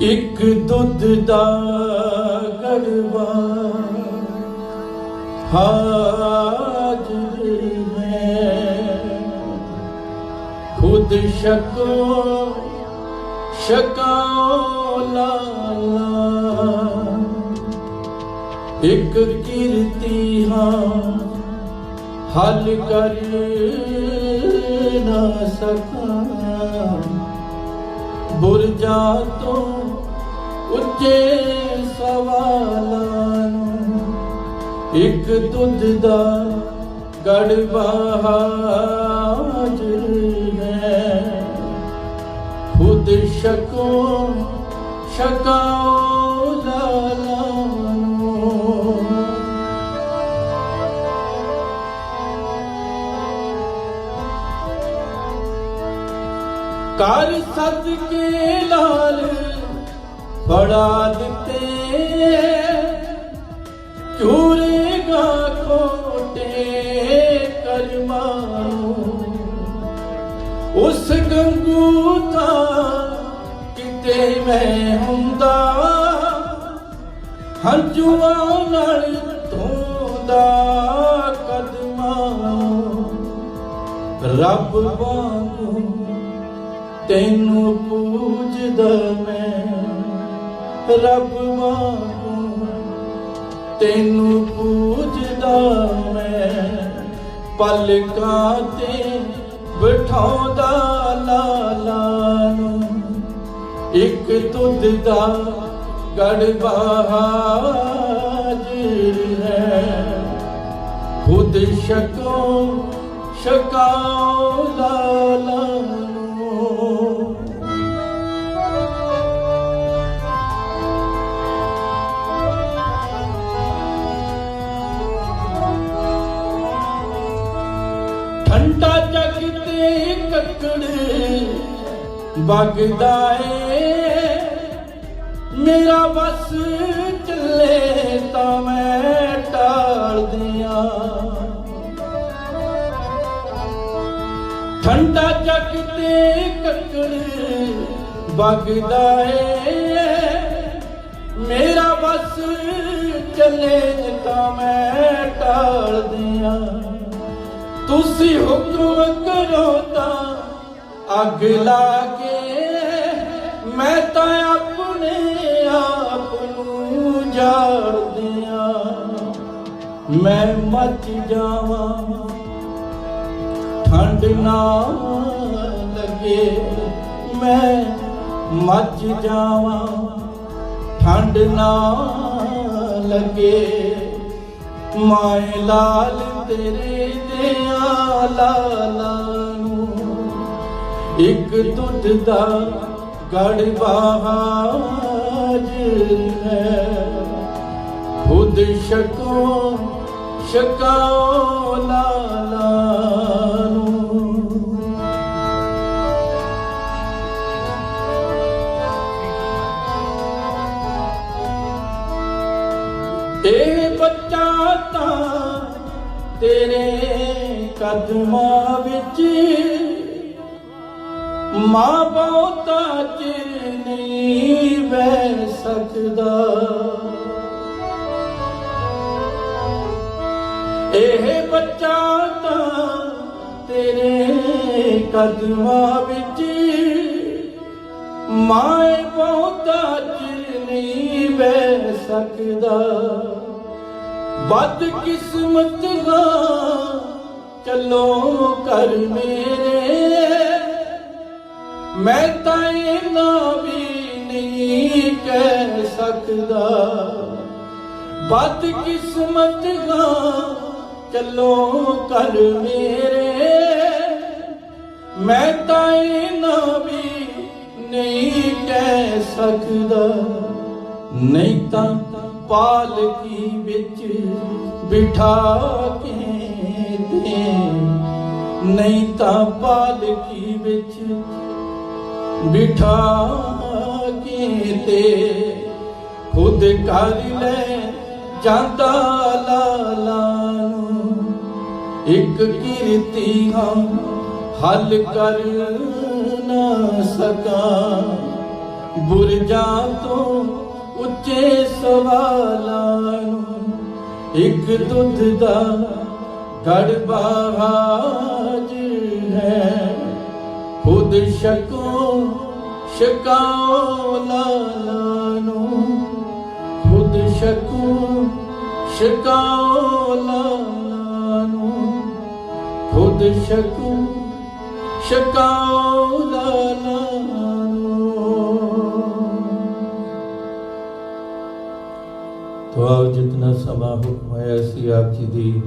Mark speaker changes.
Speaker 1: ਇੱਕ ਦੁੱਧ ਦਾ ਗੜਵਾ ਹਾਜ਼ਰ ਹੈ। ਖੁਦ ਸ਼ਕੋ ਸ਼ਕਾਓ ਲਾਲਾ। ਇੱਕ ਕੀਰਤੀ ਹਾਂ, ਹੱਲ ਕਰ ਨਾ ਸਕਾਂ। ਬੁਰਜਾ ਤੋਂ ਉੱਚੇ ਸਵਾਲਾਂ ਨੂੰ ਇੱਕ ਦੁੱਧ ਦਾ ਗੜਵਾ ਹਾਜ਼ਰ ਹੈ। ਖੁਦ ਸ਼ਕੋ ਸ਼ਕਾਓ ਲਾਲਾ ਨੂੰ। ਕਰ ਸੱਜ ਲਾਲ ਬੜਾ ਦਿੱਤੇ, ਚੂਰੇਗਾ ਖੋਟੇ ਕਰਮਾ ਉਸ ਗੰਗੂ ਤਾਂ ਕਿਤੇ ਮੈਂ ਹੁੰਦਾ, ਹੰਝੂਆਂ ਨਾਲ ਧੋਂਦਾ ਕਦਮਾਂ ਨੂੰ। ਰੱਬ ਵਾਂਗੂ ਤੈਨੂੰ ਪੂਜਦਾ ਮੈਂ ਰੱਬ ਵਾਂਗੂ ਤੈਨੂੰ ਪੂਜਦਾ ਮੈਂ। ਪਲਕਾਂ ਤੇ ਬਿਠਾਉਂਦਾ ਲਾਲਾ ਨੂੰ। ਇੱਕ ਦੁੱਧ ਦਾ ਗੜਵਾ ਹਾਜ਼ਰ ਹੈ। ਖੁਦ ਸ਼ਕੋ ਸ਼ਕਾਓ ਜਗ ਤੇ ਕੱਕੜ ਵਗਦਾ ਏ। ਮੇਰਾ ਬਸ ਚੱਲੇ ਤਾਂ ਮੈਂ ਟਾਲ ਦਿਆਂ। ਠੰਡਾ ਜਗ ਤੇ ਕੱਕੜ ਵਗਦਾ ਏ। ਮੇਰਾ ਬਸ ਚੱਲੇ ਤਾਂ ਮੈਂ ਟਾਲ ਦਿਆਂ। ਤੁਸੀਂ ਹੁਕਮ ਕਰੋ ਤਾਂ ਅੱਗ ਲਾ ਕੇ ਮੈਂ ਤਾਂ ਆਪਣੇ ਆਪ ਨੂੰ ਜਾੜ ਮੈਂ ਮੱਚ ਜਾਵਾਂ, ਠੰਡ ਨਾ ਲੱਗੇ। ਮੈਂ ਮੱਚ ਜਾਵਾਂ, ਠੰਡ ਨਾ ਲੱਗੇ। ਮਾਏ ਲਾਲ ਤੇਰੇ ਦਿਆਂ ਲਾਲਾ ਨੂੰ ਇੱਕ ਦੁੱਧ ਦਾ ਗੜਵਾ ਹਾਜ਼ਰ ਹੈ। ਖੁਦ ਸ਼ਕੋ ਸ਼ਕਾਓ ਲਾਲਾ। ਇਹ ਬੱਚਾ ਤਾਂ ਤੇਰੇ ਕਦਮਾਂ ਵਿੱਚ। ਮਾਂ ਬਹੁਤਾ ਚਿਰ ਨਹੀਂ ਬਹਿ ਸਕਦਾ। ਇਹ ਬੱਚਾ ਤਾਂ ਤੇਰੇ ਕਦਮਾਂ ਵਿੱਚ। ਮਾਂ ਬਹੁਤਾ ਚਿਰ ਬਹਿ ਸਕਦਾ। ਬਦ ਕਿਸਮਤ ਨਾ ਚੱਲੋ ਕਰ ਮੇਰੇ। ਮੈਂ ਤਾਂ ਨਾ ਵੀ ਨਹੀਂ ਕਹਿ ਸਕਦਾ। ਬਦ ਕਿਸਮਤ ਨਾ ਚੱਲੋ ਕਰ ਮੇਰੇ। ਮੈਂ ਤਾਂ ਇਹਨਾਂ ਵੀ ਨਹੀਂ ਕਹਿ ਸਕਦਾ। ਨਹੀਂ ਤਾਂ ਪਾਲਕੀ ਵਿੱਚ ਬਿਠਾ ਕੇ ਦੇ। ਨਹੀਂ ਤਾਂ ਪਾਲਕੀ ਵਿੱਚ ਬਿਠਾ ਕੇ ਤੇ ਖੁਦ ਕਰ ਲੈ ਜਾਂਦਾ ਲਾਲਾ ਨੂੰ। ਇੱਕ ਕੀਰਤੀ ਹਾਂ ਹੱਲ ਕਰ ਨਾ ਸਕਾਂ। ਬੁਰਜਾਂ ਤੋਂ ਉੱਚੇ ਸਵਾਲਾਂ ਨੂੰ ਇੱਕ ਦੁੱਧ ਦਾ ਗੜਬਾ ਹਾਜ਼ਰ ਹੈ। ਖੁਦ ਸ਼ਕੋ ਸ਼ਕਾਓ ਲਾਲਾ ਨੂੰ, ਖੁਦ ਸ਼ਕੋ ਸ਼ਕਾਓ ਲਾਲਾ ਨੂੰ, ਖੁਦ ਸ਼ਕੂ ਸ਼ਕਾਓ ਲਾਲਾ ਤੋ ਆਓ ਜਿਤਨਾ ਸਮਾਂ ਹੋਇਆ ਸੀ ਆਪ ਜੀ ਦੀ